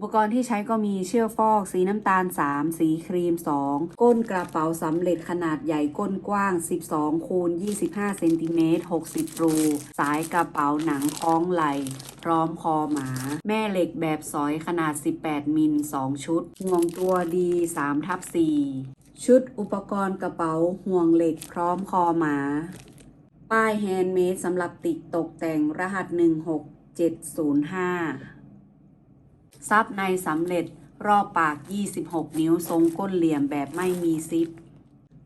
อุปกรณ์ที่ใช้ก็มีเชือกฟอก สีน้ำตาล 3 สีครีม 2 ก้นกระเป๋าสำเร็จขนาดใหญ่ก้นกว้าง 12 คูณ 25 เซนติเมตร 60 รู สายกระเป๋าหนังคล้องไหล พร้อมคอหมา แม่เหล็กแบบสอยขนาด 18 มิล 2 ชุดห่วงตัวดี3ทับ4ชุดอุปกรณ์กระเป๋าห่วงเหล็กพร้อมคอหมา ป้ายแฮนด์เมดสำหรับติดตกแต่งรหัส 16705 ซับในสำเร็จรอบปาก 26 นิ้วทรงก้นเหลี่ยมแบบไม่มีซิป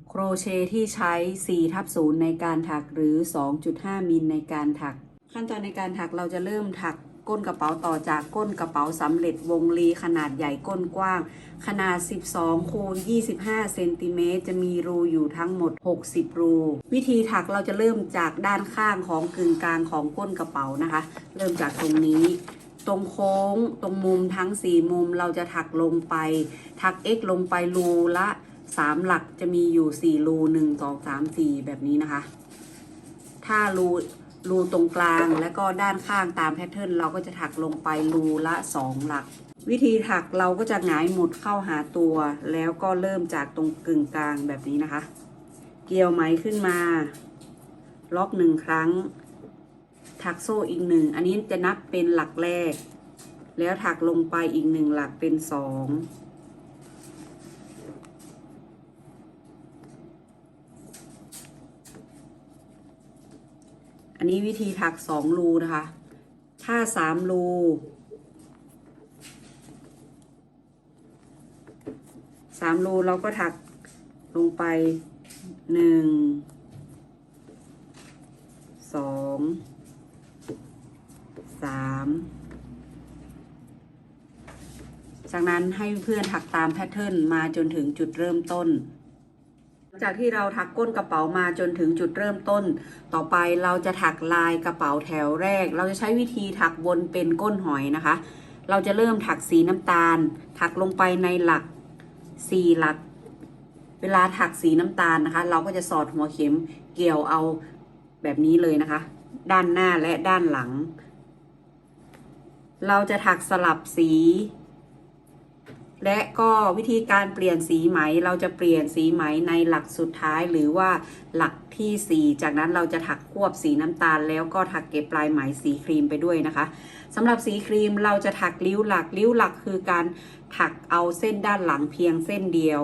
โครเชต์ที่ใช้4ทับ0ในการถักหรือ 2.5 มิลในการถัก ขั้นตอนในการถักเราจะเริ่มถักก้นกระเป๋าต่อจากก้นกระเป๋าสำเร็จวงรีขนาดใหญ่ก้นกว้าง ขนาด 12 คูณ 25 เซนติเมตรจะมีรูอยู่ทั้งหมด 60 รู วิธีถักเราจะเริ่มจากด้านข้างของกึ่งกลางของก้นกระเป๋านะคะ เริ่มจากตรงนี้ ตรงโค้งตรงมุมทั้ง 4 มุมเราจะถักลงไป ถัก x ลงไปรูละ 3 หลักจะมีอยู่ 4 รู 1 2 3 4 แบบนี้นะคะ ถ้ารูรูตรงกลางและก็ด้านข้างตามแพทเทิร์นเราก็จะถักลงไปรูละ 2 หลัก วิธีถักเราก็จะหงายหมุดเข้าหาตัว แล้วก็เริ่มจากตรงกึ่งกลางแบบนี้นะคะ เกี่ยวไหมขึ้นมา ล็อกหนึ่งครั้ง ถักโซ่อีกหนึ่งอันนี้จะนับเป็นหลักแรก แล้วถักลงไปอีกหนึ่งหลักเป็นสองอันนี้วิธีถักสองรูนะคะ ถ้าสามรูสามรูเราก็ถักลงไปหนึ่งสอง สามจากนั้นให้เพื่อนถักตามแพทเทิร์นมาจนถึงจุดเริ่มต้น จากที่เราถักก้นกระเป๋ามาจนถึงจุดเริ่มต้น ต่อไปเราจะถักลายกระเป๋าแถวแรก เราจะใช้วิธีถักวนเป็นก้นหอยนะคะ เราจะเริ่มถักสีน้ำตาล ถักลงไปในหลักสี่หลัก เวลาถักสีน้ำตาลนะคะ เราก็จะสอดหัวเข็มเกี่ยวเอาแบบนี้เลยนะคะ ด้านหน้าและด้านหลัง เราจะถักสลับสี และก็วิธีการเปลี่ยนสีไหม เราจะเปลี่ยนสีไหมในหลักสุดท้ายหรือว่าหลักที่ 4 จากนั้นเราจะถักควบสีน้ำตาล แล้วก็ถักเก็บปลายไหมสีครีมไปด้วยนะคะสำหรับสีครีมเราจะถักริ้วหลักริ้วหลักคือการถักเอาเส้นด้านหลังเพียงเส้นเดียว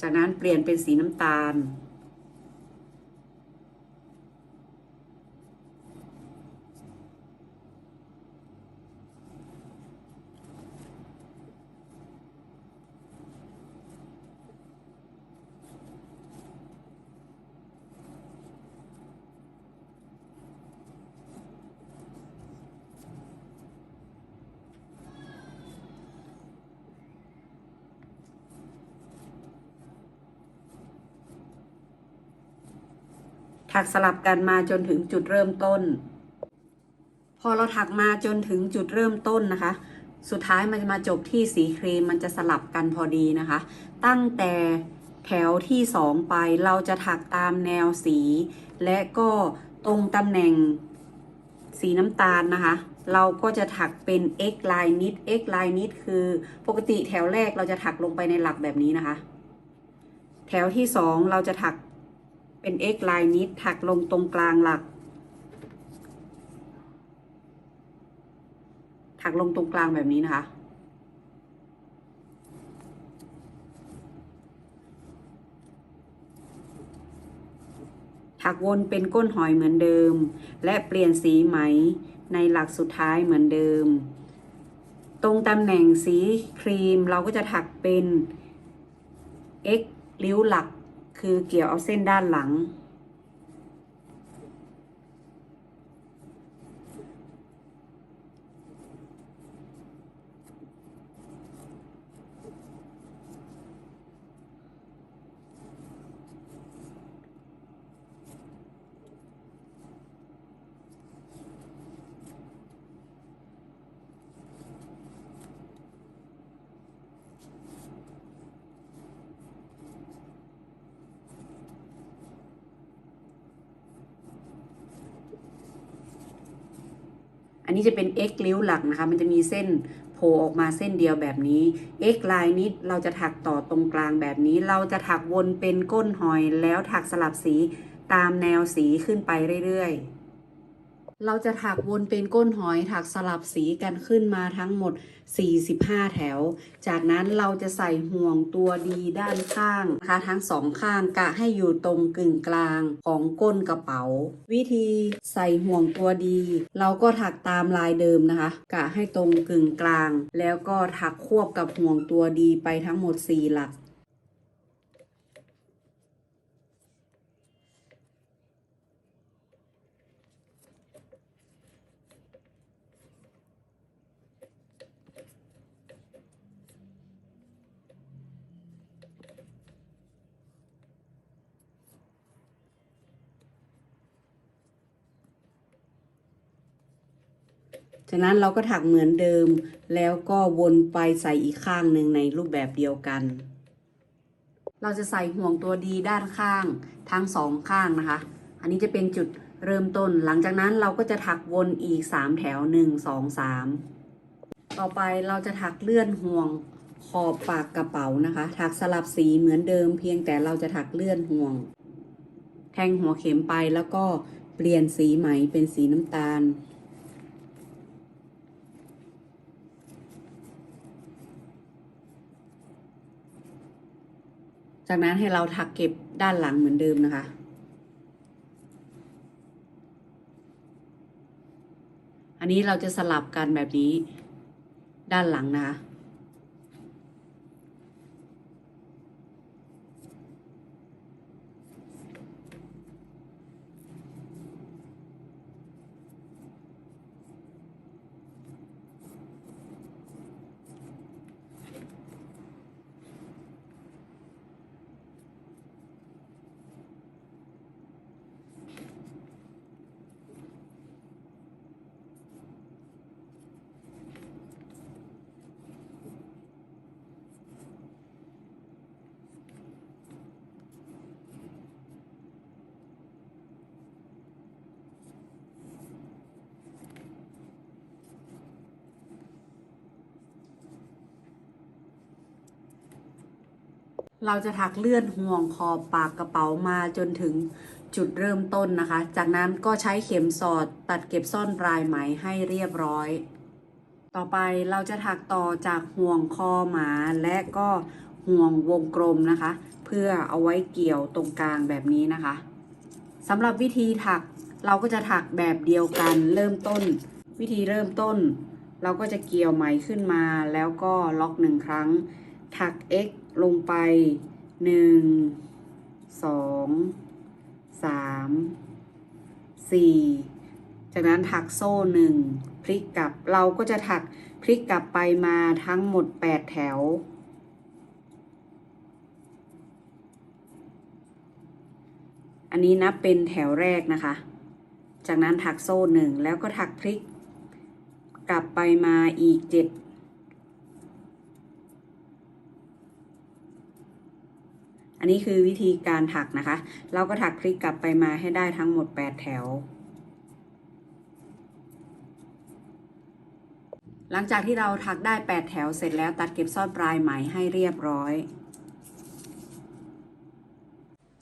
จากนั้นเปลี่ยนเป็นสีน้ำตาล ถักสลับกันมาจนถึงจุดเริ่มต้น พอเราถักมาจนถึงจุดเริ่มต้นนะคะ สุดท้ายมันจะมาจบที่สีครีมมันจะสลับกันพอดีนะคะ ตั้งแต่แถวที่สองไปเราจะถักตามแนวสี และก็ตรงตำแหน่งสีน้ำตาลนะคะ เราก็จะถักเป็น x line นิด x line นิดคือปกติแถวแรกเราจะถักลงไปในหลักแบบนี้นะคะ แถวที่สองเราจะถัก เป็น x line นิดถักลงตรงกลางหลัก ถักลงตรงกลางแบบนี้นะคะ ถักวนเป็นก้นหอยเหมือนเดิม และเปลี่ยนสีไหมในหลักสุดท้ายเหมือนเดิม ตรงตำแหน่งสีครีมเราก็จะถักเป็น x ริ้วหลัก คือเกี่ยวเอาเส้นด้านหลัง อันนี้จะเป็น x ริ้วหลักนะคะ มันจะมีเส้นโผล่ออกมาเส้นเดียวแบบนี้ x ลายนี้เราจะถักต่อตรงกลางแบบนี้ เราจะถักวนเป็นก้นหอยแล้วถักสลับสีตามแนวสีขึ้นไปเรื่อยๆ เราจะถักวนเป็นก้นหอยถักสลับสีกันขึ้นมาทั้งหมด 45 แถว จากนั้นเราจะใส่ห่วงตัวดีด้านข้างนะคะทั้งสองข้างกะให้อยู่ตรงกึ่งกลางของก้นกระเป๋า วิธีใส่ห่วงตัวดี เราก็ถักตามลายเดิมนะคะ กะให้ตรงกึ่งกลาง แล้วก็ถักควบกับห่วงตัวดีไปทั้งหมด 4 หลัก จากนั้นเราก็ถักเหมือนเดิม แล้วก็วนไปใส่อีกข้างหนึ่งในรูปแบบเดียวกัน เราจะใส่ห่วงตัวดีด้านข้างทั้งสองข้างนะคะ อันนี้จะเป็นจุดเริ่มต้น หลังจากนั้นเราก็จะถักวนอีก 3 แถว 1 2 3 ต่อไปเราจะถักเลื่อนห่วงขอบปากกระเป๋านะคะ ถักสลับสีเหมือนเดิม เพียงแต่เราจะถักเลื่อนห่วง แทงหัวเข็มไปแล้วก็เปลี่ยนสีไหมเป็นสีน้ำตาล จากนั้นให้เราถักเก็บด้านหลังเหมือนเดิมนะคะ อันนี้เราจะสลับกันแบบนี้ด้านหลังนะคะ เราจะถักเลื่อนห่วงขอบปากกระเป๋ามาจนถึงจุดเริ่มต้นนะคะ จากนั้นก็ใช้เข็มสอดตัดเก็บซ่อนปลายไหมให้เรียบร้อย ต่อไปเราจะถักต่อจากห่วงคอหมาและก็ห่วงวงกลมนะคะ เพื่อเอาไว้เกี่ยวตรงกลางแบบนี้นะคะสำหรับวิธีถักเราก็จะถักแบบเดียวกันเริ่มต้น วิธีเริ่มต้น เราก็จะเกี่ยวไหมขึ้นมาแล้วก็ล็อกหนึ่งครั้ง ถัก x ลงไป 1 2 3 4 จากนั้นถักโซ่หนึ่งพลิกกลับเราก็จะถักพลิกกลับไปมาทั้งหมด 8 แถวอันนี้นับเป็นแถวแรกนะคะ จากนั้นถักโซ่หนึ่งแล้วก็ถักพลิก กลับไปมาอีก7 อันนี้คือวิธีการถักนะคะ เราก็ถักพลิกกลับไปมาให้ได้ทั้งหมด 8 แถว หลังจากที่เราถักได้ 8 แถวเสร็จแล้วตัดเก็บซ่อนปลายไหมให้เรียบร้อย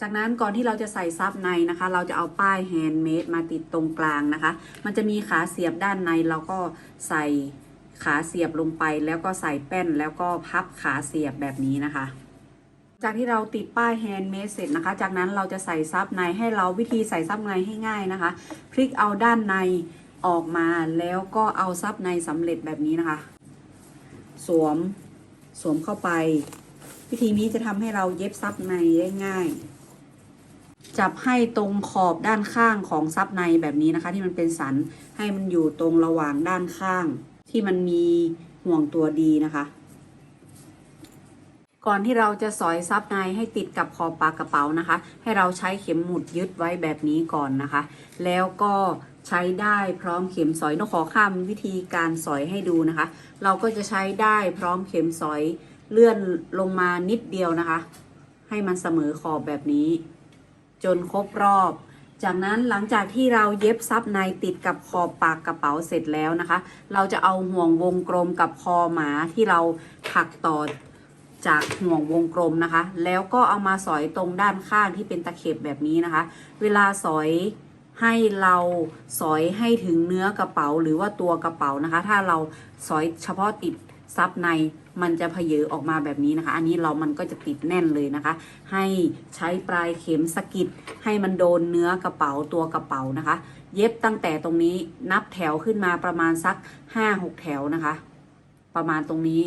จากนั้นก่อนที่เราจะใส่ซับในนะคะ เราจะเอาป้ายแฮนด์เมดมาติดตรงกลางนะคะ มันจะมีขาเสียบด้านในเราก็ใส่ขาเสียบลงไป แล้วก็ใส่แป้นแล้วก็พับขาเสียบแบบนี้นะคะ จากที่เราติดป้ายแฮนด์เมดเสร็จนะคะ จากนั้นเราจะใส่ซับในให้เราวิธีใส่ซับในให้ง่ายนะคะ พลิกเอาด้านในออกมาแล้วก็เอาซับในสำเร็จแบบนี้นะคะ สวมสวมเข้าไป วิธีนี้จะทำให้เราเย็บซับในได้ง่าย จับให้ตรงขอบด้านข้างของซับในแบบนี้นะคะ ที่มันเป็นสันให้มันอยู่ตรงระหว่างด้านข้าง ที่มันมีห่วงตัวดีนะคะ ก่อนที่เราจะสอยซับในให้ติดกับขอบปากกระเป๋านะคะ ให้เราใช้เข็มหมุดยึดไว้แบบนี้ก่อนนะคะ แล้วก็ใช้ได้พร้อมเข็มสอยนกขอข้ามวิธีการสอยให้ดูนะคะ เราก็จะใช้ได้พร้อมเข็มสอยเลื่อนลงมานิดเดียวนะคะ ให้มันเสมอขอบแบบนี้ จนครบรอบ จากนั้นหลังจากที่เราเย็บซับในติดกับขอบปากกระเป๋าเสร็จแล้วนะคะ เราจะเอาห่วงวงกลมกับคอหมาที่เราถักต่อ จากห่วงวงกลมนะคะ แล้วก็เอามาสอยตรงด้านข้างที่เป็นตะเข็บแบบนี้นะคะ เวลาสอยให้เราสอยให้ถึงเนื้อกระเป๋าหรือว่าตัวกระเป๋านะคะ ถ้าเราสอยเฉพาะติดซับในมันจะเพเยอออกมาแบบนี้นะคะ อันนี้เรามันก็จะติดแน่นเลยนะคะ ให้ใช้ปลายเข็มสกิดให้มันโดนเนื้อกระเป๋าตัวกระเป๋านะคะ เย็บตั้งแต่ตรงนี้นับแถวขึ้นมาประมาณสักห้าหกแถวนะคะ ประมาณตรงนี้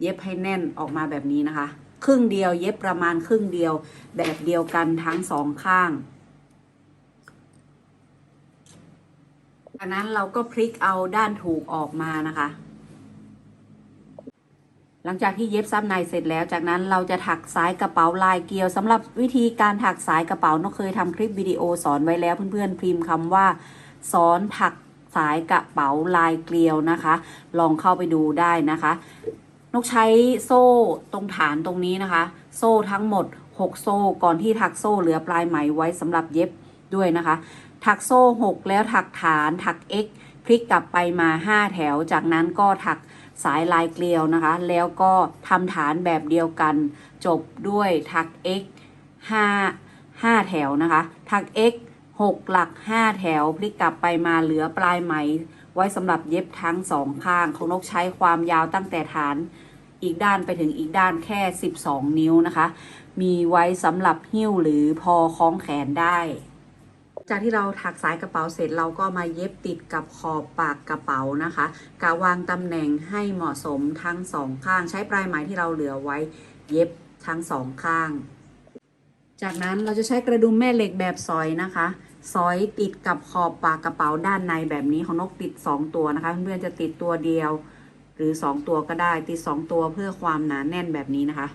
เย็บให้แน่นออกมาแบบนี้นะคะ ครึ่งเดียวเย็บประมาณครึ่งเดียวแบบเดียวกันทั้งสองข้างจากนั้นเราก็พลิกเอาด้านถูกออกมานะคะ หลังจากที่เย็บซับในเสร็จแล้ว จากนั้นเราจะถักสายกระเป๋าลายเกลียวสำหรับวิธีการถักสายกระเป๋านกเคยทำคลิปวิดีโอสอนไว้แล้วเพื่อนๆพิมพ์คำว่า สอนถักสายกระเป๋าลายเกลียวนะคะ ลองเข้าไปดูได้นะคะ นกใช้โซ่ตรงฐานตรงนี้นะคะ โซ่ทั้งหมด 6 โซ่ก่อนที่ถักโซ่เหลือปลายไหมไว้สำหรับเย็บด้วยนะคะ ถักโซ่ 6 แล้วถักฐานถัก x พลิกกลับไปมา 5 แถว จากนั้นก็ถักสายลายเกลียวนะคะ แล้วก็ทำฐานแบบเดียวกัน จบด้วยถัก x 5 5 แถวนะคะ ถัก x 6 หลัก 5 แถว พลิกกลับไปมาเหลือปลายไหม ไว้สำหรับเย็บทั้งสองข้าง ของนกใช้ความยาวตั้งแต่ฐาน อีกด้านไปถึงอีกด้านแค่ 12 นิ้วนะคะ มีไว้สำหรับหิ้วหรือพอคล้องแขนได้ จากที่เราถักสายกระเป๋าเสร็จเราก็มาเย็บติดกับขอบปากกระเป๋านะคะกะวางตำแหน่งให้เหมาะสมทั้งสองข้างใช้ปลายไหมที่เราเหลือไว้เย็บทั้งสองข้าง จากนั้นเราจะใช้กระดุมแม่เหล็กแบบซอยนะคะซอยติดกับขอบปากกระเป๋าด้านในแบบนี้ของนกติด 2 ตัวนะคะ เพื่อนๆจะติดตัวเดียว หรือ2ตัวก็ได้ ติด2ตัวเพื่อความหนาแน่นแบบนี้นะคะ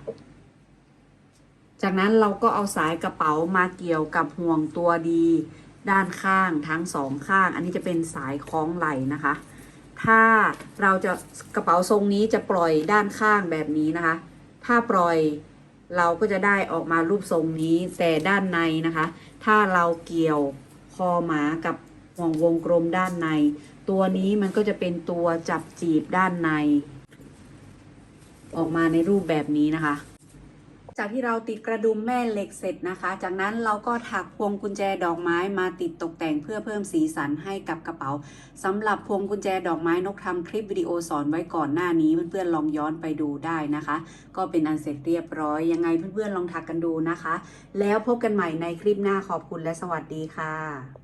จากนั้นเราก็เอาสายกระเป๋ามาเกี่ยวกับห่วงตัวดีด้านข้างทั้งสองข้าง อันนี้จะเป็นสายคล้องไหลนะคะ ถ้าเราจะกระเป๋าทรงนี้จะปล่อยด้านข้างแบบนี้นะคะ ถ้าปล่อยเราก็จะได้ออกมารูปทรงนี้แต่ด้านในนะคะ ถ้าเราเกี่ยวคอหมากับห่วงวงกลมด้านใน ตัวนี้มันก็จะเป็นตัวจับจีบด้านใน ออกมาในรูปแบบนี้นะคะ จากที่เราติดกระดุมแม่เหล็กเสร็จนะคะ จากนั้นเราก็ถักพวงกุญแจดอกไม้มาติดตกแต่งเพื่อเพิ่มสีสันให้กับกระเป๋าสำหรับพวงกุญแจดอกไม้นกทำคลิปวิดีโอสอนไว้ก่อนหน้านี้เพื่อนๆลองย้อนไปดูได้นะคะ ก็เป็นอันเสร็จเรียบร้อยยังไงเพื่อนๆลองถักกันดูนะคะ แล้วพบกันใหม่ในคลิปหน้าขอบคุณและสวัสดีค่ะ